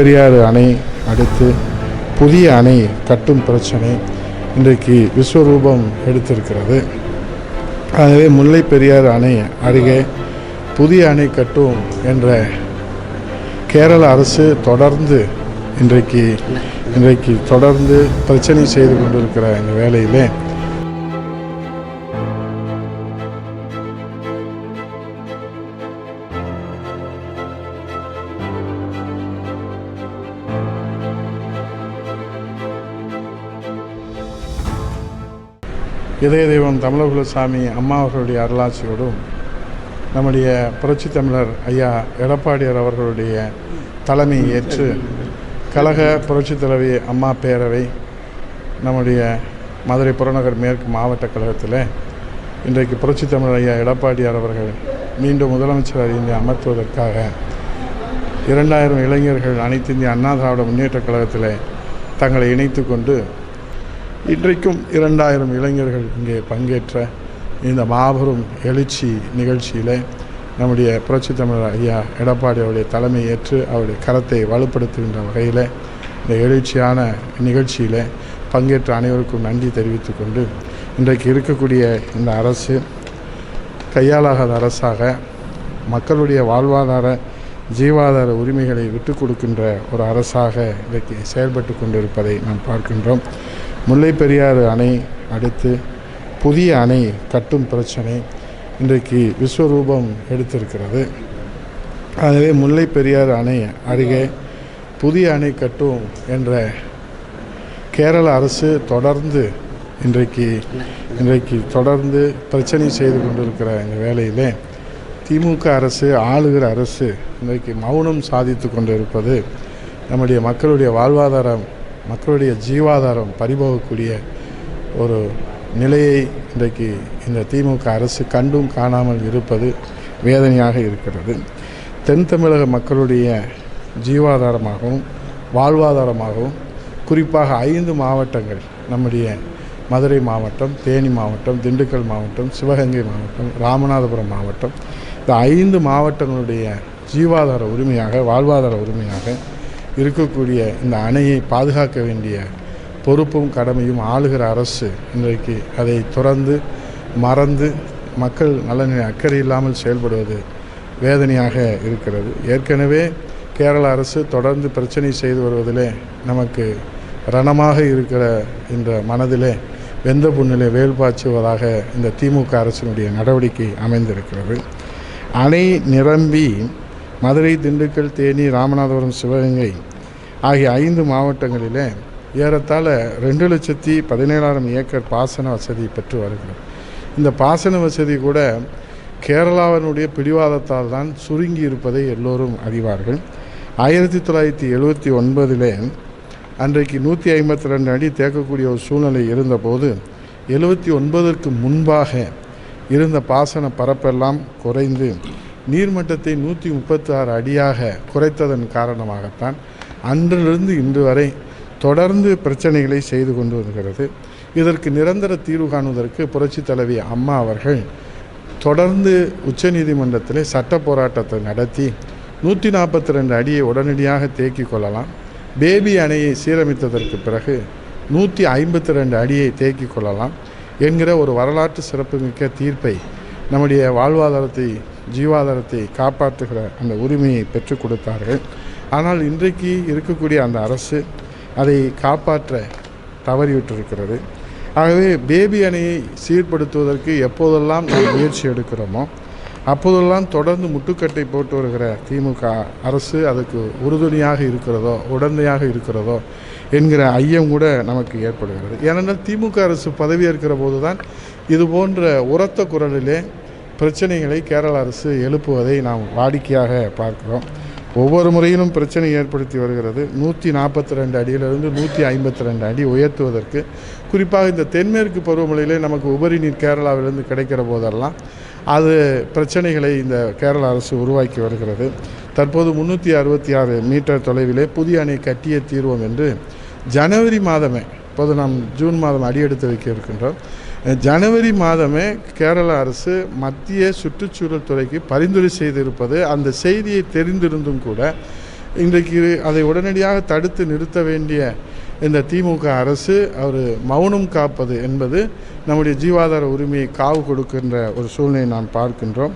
பெரியாறு அணை அடுத்து புதிய அணை கட்டும் பிரச்சனை இன்றைக்கு விஸ்வரூபம் எடுத்திருக்கிறது. ஆகவே முல்லை பெரியாறு அணை அருகே புதிய அணை கட்டும் என்ற கேரள அரசு தொடர்ந்து இன்றைக்கு இன்றைக்கு தொடர்ந்து பிரச்சனை செய்து கொண்டிருக்கிற இந்த வேலையிலே இதய தெய்வம் தமிழகுலசாமி அம்மா அவர்களுடைய அருளாட்சியோடும் நம்முடைய புரட்சி தமிழர் ஐயா எடப்பாடியார் அவர்களுடைய தலைமை ஏற்று கழக புரட்சி தலைவி அம்மா பேரவை நம்முடைய மதுரை புறநகர் மேற்கு மாவட்ட கழகத்தில் இன்றைக்கு புரட்சி தமிழர் ஐயா எடப்பாடியார் அவர்கள் மீண்டும் முதலமைச்சர் அறிந்து அமர்த்துவதற்காக இரண்டாயிரம் இளைஞர்கள் அனைத்து இந்திய அண்ணா திராவிட முன்னேற்ற கழகத்தில் தங்களை இணைத்து கொண்டு இன்றைக்கும் இரண்டாயிரம் இளைஞர்கள் இங்கே பங்கேற்ற இந்த மாபெரும் எழுச்சி நிகழ்ச்சியில் நம்முடைய புரட்சி தமிழர் ஐயா எடப்பாடி அவருடைய தலைமை ஏற்று அவருடைய கரத்தை வலுப்படுத்துகின்ற வகையில் இந்த எழுச்சியான நிகழ்ச்சியில் பங்கேற்ற அனைவருக்கும் நன்றி தெரிவித்துக் கொண்டு இன்றைக்கு இருக்கக்கூடிய இந்த அரசு கையாளாகாத அரசாக மக்களுடைய வாழ்வாதார ஜீவாதார உரிமைகளை விட்டு கொடுக்கின்ற ஒரு அரசாக இன்றைக்கு செயல்பட்டு கொண்டிருப்பதை நாம் பார்க்கின்றோம். முல்லை பெரியாறு அணை அடுத்து புதிய அணை கட்டும் பிரச்சனை இன்றைக்கு விஸ்வரூபம் எடுத்திருக்கிறது. ஆகவே முல்லை பெரியாறு அணை அருகே புதிய அணை கட்டும் என்ற கேரள அரசு தொடர்ந்து இன்றைக்கு இன்றைக்கு தொடர்ந்து பிரச்சனை செய்து கொண்டிருக்கிற இந்த வேலையில் திமுக அரசு ஆளுகிற அரசு இன்றைக்கு மௌனம் சாதித்து கொண்டிருப்பது நம்முடைய மக்களுடைய வாழ்வாதாரம் மக்களுடைய ஜீவாதாரம் பறிபோகக்கூடிய ஒரு நிலையை இன்றைக்கு இந்த திமுக அரசு கண்டும் காணாமல் இருப்பது வேதனையாக இருக்கிறது. தென் தமிழக மக்களுடைய ஜீவாதாரமாகவும் வாழ்வாதாரமாகவும் குறிப்பாக ஐந்து மாவட்டங்கள் நம்முடைய மதுரை மாவட்டம் தேனி மாவட்டம் திண்டுக்கல் மாவட்டம் சிவகங்கை மாவட்டம் ராமநாதபுரம் மாவட்டம் இந்த ஐந்து மாவட்டங்களுடைய ஜீவாதார உரிமையாக வாழ்வாதார உரிமையாக இருக்கக்கூடிய இந்த அணையை பாதுகாக்க வேண்டிய பொறுப்பும் கடமையும் ஆளுகிற அரசு இன்றைக்கு அதை துறந்து மறந்து மக்கள் நலனில் அக்கறை இல்லாமல் செயல்படுவது வேதனையாக இருக்கிறது. ஏற்கனவே கேரள அரசு தொடர்ந்து பிரச்சனை செய்து வருவதிலே நமக்கு ரணமாக இருக்கிற இந்த மனதிலே வெந்த புண்ணிலே வேல் பாய்ச்சுவதாக இந்த திமுக அரசினுடைய நடவடிக்கை அமைந்திருக்கிறது. அணை நிரம்பி மதுரை திண்டுக்கல் தேனி ராமநாதபுரம் சிவகங்கை ஆகிய ஐந்து மாவட்டங்களிலே ஏறத்தாழ ரெண்டு லட்சத்தி பதினேழாயிரம் ஏக்கர் பாசன வசதி பெற்று வருகிறது. இந்த பாசன வசதி கூட கேரளாவினுடைய பிடிவாதத்தால் தான் சுருங்கி இருப்பதை எல்லோரும் அறிவார்கள். ஆயிரத்தி தொள்ளாயிரத்தி எழுபத்தி ஒன்பதிலே அன்றைக்கு நூற்றி ஐம்பத்தி ரெண்டு அடி தேக்கக்கூடிய ஒரு சூழ்நிலை இருந்தபோது எழுபத்தி ஒன்பதற்கு முன்பாக இருந்த பாசன பரப்பெல்லாம் குறைந்து நீர்மட்டத்தை நூற்றி முப்பத்தி ஆறு அடியாக குறைத்ததன் காரணமாகத்தான் அன்றிலிருந்து இன்று வரை தொடர்ந்து பிரச்சனைகளை செய்து கொண்டு வருகிறது. இதற்கு நிரந்தர தீர்வு காணுவதற்கு புரட்சி தலைவி அம்மா அவர்கள் தொடர்ந்து உச்சநீதிமன்றத்தில் சட்ட போராட்டத்தை நடத்தி நூற்றி நாற்பத்தி ரெண்டு அடியை உடனடியாக தேக்கிக் கொள்ளலாம். பேபி அணையை சீரமைத்ததற்கு பிறகு நூற்றி ஐம்பத்தி ரெண்டு அடியை தேக்கிக் கொள்ளலாம் என்கிற ஒரு வரலாற்று சிறப்புமிக்க தீர்ப்பை நம்முடைய வாழ்வாதாரத்தை ஜீவாதாரத்தை காப்பாற்றுகிற அந்த உரிமையை பெற்றுக் கொடுத்தார்கள். ஆனால் இன்றைக்கு இருக்கக்கூடிய அந்த அரசு அதை காப்பாற்ற தவறிவிட்டிருக்கிறது. ஆகவே பேபி அணையை சீர்படுத்துவதற்கு எப்போதெல்லாம் நாம் முயற்சி எடுக்கிறோமோ அப்போதெல்லாம் தொடர்ந்து முட்டுக்கட்டை போட்டு வருகிற திமுக அரசு அதுக்கு உறுதுணையாக இருக்கிறதோ உடந்தையாக இருக்கிறதோ என்கிற ஐயம் கூட நமக்கு ஏற்படுகிறது. ஏனென்றால் திமுக அரசு பதவியேற்கிற போது தான் இது போன்ற உரத்த குரலிலே பிரச்சனைகளை கேரள அரசு எழுப்புவதை நாம் வாடிக்கையாக பார்க்கிறோம். ஒவ்வொரு முறையிலும் பிரச்சனை ஏற்படுத்தி வருகிறது. நூற்றி நாற்பத்தி ரெண்டு அடியிலிருந்து நூற்றி ஐம்பத்தி ரெண்டு அடி உயர்த்துவதற்கு குறிப்பாக இந்த தென்மேற்கு பருவமழையிலே நமக்கு உபரி நீர் கேரளாவிலிருந்து கிடைக்கிற போதெல்லாம் அது பிரச்சனைகளை இந்த கேரள அரசு உருவாக்கி வருகிறது. தற்போது முந்நூற்றி அறுபத்தி ஆறு மீட்டர் தொலைவிலே புதிய அணை கட்டிய தீர்வோம் என்று ஜனவரி மாதமே இப்போது நாம் ஜூன் மாதம் அடியெடுத்து வைக்க இருக்கின்றோம். ஜனவரி மாதமே கேரள அரசு மத்திய சுற்றுச்சூழல் துறைக்கு பரிந்துரை செய்திருப்பது அந்த செய்தியை தெரிந்திருந்தும் கூட இன்றைக்கு அதை உடனடியாக தடுத்து நிறுத்த வேண்டிய இந்த திமுக அரசு அவர் மௌனம் காப்பது என்பது நம்முடைய ஜீவாதார உரிமையை காவு கொடுக்கின்ற ஒரு சூழ்நிலையை நாம் பார்க்கின்றோம்.